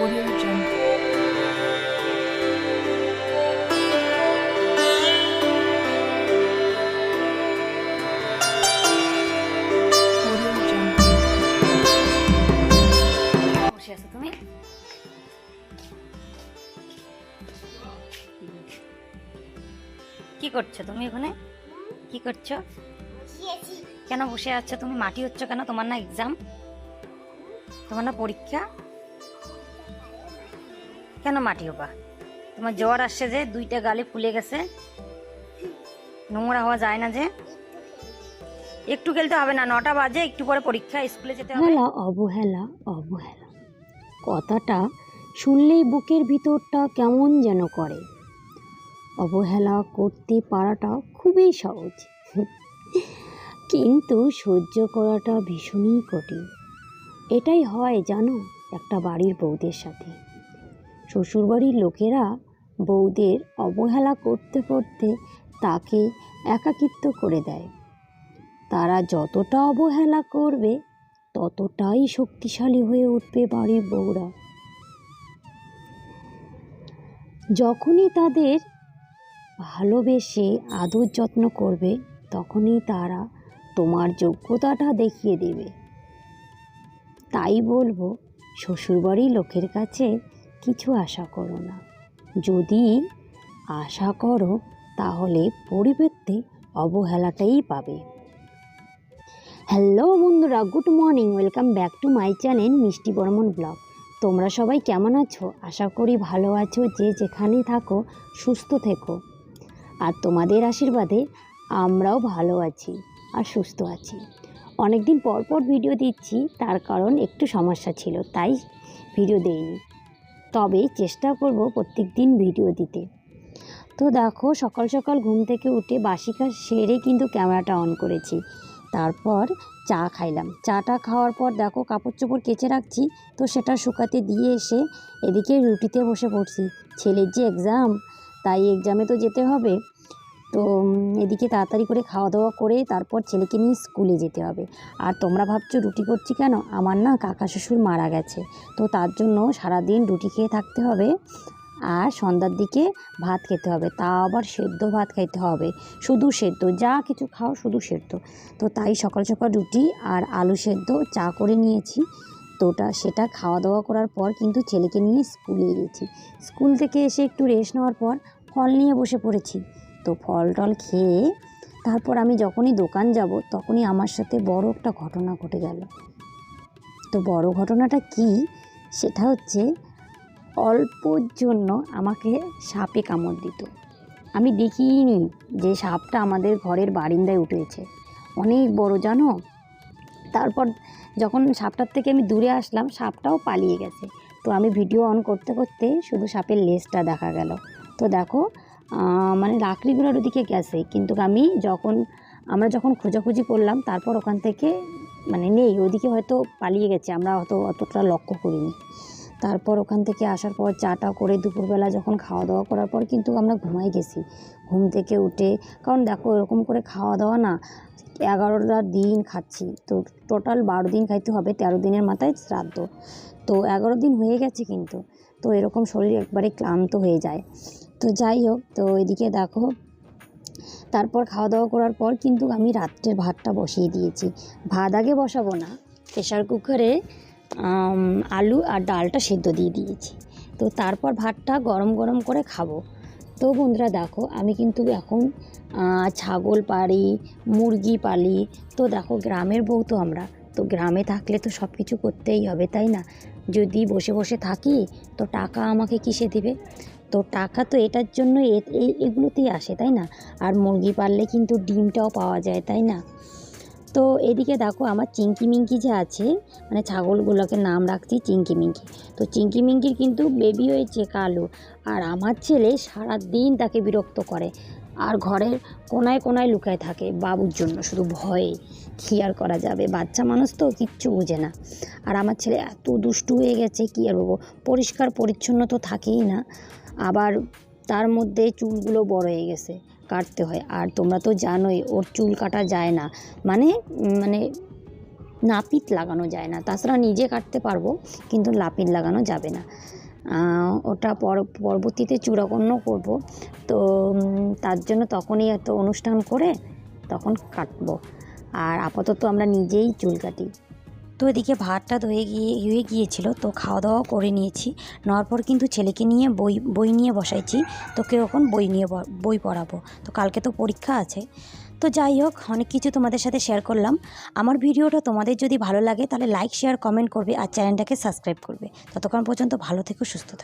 Audio Jungle. বসে আছো তুমি? কি করছ তুমি ওখানে? কি করছ? কেন বসে আছো? তুমি মাটি হচ্ছ কেন? তোমার না এক্সাম তোমার না পরীক্ষা? কেন মাটি হবা? তোমার জ্বর আসছে যে, দুইটা গালে ফুলে গেছে। নোংরা হওয়া যায় না যে। একটু খেলতে হবে না, নটা বাজে, একটু পরে পরীক্ষা, স্কুলে যেতে হবে। অবহেলা অবহেলা। কথাটা শুনলেই বুকের ভিতরটা কেমন যেন করে। অবহেলা করতে পারাটা খুবই সহজ। কিন্তু সহ্য করাটা ভীষণই কঠিন। এটাই হয় জানো, একটা বাড়ির বউদের সাথে। শ্বশুরবাড়ির লোকেরা বউদের অবহেলা করতে করতে তাকে একাকিত্ব করে দেয়। তারা যতটা অবহেলা করবে, ততটাই শক্তিশালী হয়ে উঠবে বাড়ির বউরা। যখনই তাদের ভালোবেসে আদর যত্ন করবে, তখনই তারা তোমার যোগ্যতাটা দেখিয়ে দেবে। তাই বলব, শ্বশুরবাড়ির লোকের কাছে কিছু আশা করো না। যদি আশা করো, তাহলে পরিবর্তে অবহেলাটাই পাবে। হ্যালো বন্ধুরা, good morning, welcome back to my channel Mishti Barman blog. তোমরা সবাই কেমন আছো? আশা করি ভালো আছো, যে যেখানে থাকো, সুস্থ থেকো। আর তোমাদের আশীর্বাদে আমরাও ভালো আছি আর সুস্থ আছি। অনেক দিন পর পর ভিডিও দিচ্ছি, তার কারণ একটু সমস্যা ছিল, তাই ভিডিও দেইনি। তবে চেষ্টা করব প্রত্যেক দিন ভিডিও দিতে। তো দেখো, সকাল সকাল ঘুম থেকে উঠে বাসি কাজ সেরে কিন্তু ক্যামেরাটা অন করেছি। তারপর চা খাইলাম। চাটা খাওয়ার পর দেখো কাপড় চোপড় কেচে রাখছি, তো সেটা শুকাতে দিয়ে এসে এদিকে রুটিতে বসে পড়ছি। ছেলের যে এক্সাম তাই এক্সামে তো যেতে হবে। তো এদিকে তাড়াতাড়ি করে খাওয়া দাওয়া করে তারপর ছেলেকে নিয়ে স্কুলে যেতে হবে। আর তোমরা ভাবছ রুটি করছি কেন? আমার না কাকা শ্বশুর মারা গেছে। তো তার জন্য সারাদিন রুটি খেয়ে থাকতে হবে আর সন্ধ্যার দিকে ভাত খেতে হবে। তা আবার সেদ্ধ ভাত খাইতে হবে। শুধু সেদ্ধ, যা কিছু খাও শুধু সেদ্ধ। তো তাই সকাল সকাল রুটি আর আলু সেদ্ধ চা করে নিয়েছি। তো ওটা সেটা খাওয়া দাওয়া করার পর কিন্তু ছেলেকে নিয়ে স্কুলে গেছি। স্কুল থেকে এসে একটু রেস্ট নেওয়ার পর ফল নিয়ে বসে পড়েছি। তো ফল টল খেয়ে তারপর আমি যখনই দোকান যাব, তখনই আমার সাথে বড় একটা ঘটনা ঘটে গেল। তো বড় ঘটনাটা কি? সেটা হচ্ছে অল্পর জন্য আমাকে সাপে কামড় দিত। আমি দেখিনি যে সাপটা আমাদের ঘরের বারিন্দায় উঠেছে। অনেক বড়, জানো? তারপর যখন সাপটার থেকে আমি দূরে আসলাম, সাপটাও পালিয়ে গেছে। তো আমি ভিডিও অন করতে করতে শুধু সাপের লেজটা দেখা গেল। তো দেখো মানে লাকড়িগুলোর ওদিকে গেছে। কিন্তু আমি যখন, আমরা যখন খোঁজাখুঁজি করলাম, তারপর ওখান থেকে মানে নেই, ওদিকে হয়তো পালিয়ে গেছে, আমরা হয়তো অতটা লক্ষ্য করিনি। তারপর ওখান থেকে আসার পর চাটা করে দুপুরবেলা যখন খাওয়া দাওয়া করার পর কিন্তু আমরা ঘুমাই গেছি। ঘুম থেকে উঠে, কারণ দেখো এরকম করে খাওয়া দাওয়া না, এগারোটা দিন খাচ্ছি। তো টোটাল বারো দিন খাইতে হবে, তেরো দিনের মাথায় শ্রাদ্ধ। তো এগারো দিন হয়ে গেছে কিন্তু, তো এরকম শরীর একবারে ক্লান্ত হয়ে যায়। তো যাই হোক, তো এদিকে দেখো। তারপর খাওয়া দাওয়া করার পর কিন্তু আমি রাত্রের ভাতটা বসিয়ে দিয়েছি। ভাত আগে বসাবো না প্রেশার কুকারে আলু আর ডালটা সেদ্ধ দিয়ে দিয়েছি। তো তারপর ভাতটা গরম গরম করে খাব। তো বন্ধুরা দেখো, আমি কিন্তু এখন ছাগল পালি, মুরগি পালি, তো দেখো গ্রামের বউ তো আমরা। তো গ্রামে থাকলে তো সব কিছু করতেই হবে, তাই না? যদি বসে বসে থাকি, তো টাকা আমাকে কিসে দিবে? তো টাকা তো এটার জন্য এগুলোতেই আসে, তাই না? আর মুরগি পাললে কিন্তু ডিমটাও পাওয়া যায়, তাই না? তো এদিকে দেখো আমার চিঙ্কি মিঙ্কি যে আছে মানে ছাগলগুলোকে নাম রাখছি চিঙ্কি মিঙ্কি। তো চিঙ্কি মিঙ্কির কিন্তু বেবি হয়েছে কালো আর আমার ছেলে সারা দিন তাকে বিরক্ত করে আর ঘরের কোনায় কোনায় লুকায় থাকে বাবুর জন্য, শুধু ভয়ে। আর করা যাবে? বাচ্চা মানুষ তো কিচ্ছু বোঝে না। আর আমার ছেলে এত দুষ্টু হয়ে গেছে, কী আর বলব? পরিষ্কার পরিচ্ছন্ন তো থাকেই না। আবার তার মধ্যে চুলগুলো বড় হয়ে গেছে, কাটতে হয়। আর তোমরা তো জানোই, ওর চুল কাটা যায় না। মানে মানে নাপিত লাগানো যায় না। তাছাড়া নিজে কাটতে পারব, কিন্তু নাপিত লাগানো যাবে না। ওটা পর, পরবর্তীতে চূড়াকর্ণ করব। তো তার জন্য তখনই এত অনুষ্ঠান করে তখন কাটবো। আর আপাতত আমরা নিজেই চুল কাটি। তো এদিকে ভাতটা ধুয়ে গিয়ে হয়ে গিয়েছিল, তো খাওয়া দাওয়া করে নিয়েছি। নেওয়ার পর কিন্তু ছেলেকে নিয়ে বই বই নিয়ে বসাইছি। তো এখন বই নিয়ে বই পড়াবো। তো কালকে তো পরীক্ষা আছে। তো যাই হোক, অনেক কিছু তোমাদের সাথে শেয়ার করলাম। আমার ভিডিওটা তোমাদের যদি ভালো লাগে, তাহলে লাইক শেয়ার কমেন্ট করবে আর চ্যানেলটাকে সাবস্ক্রাইব করবে। ততক্ষণ পর্যন্ত ভালো থেকো, সুস্থ থেকো।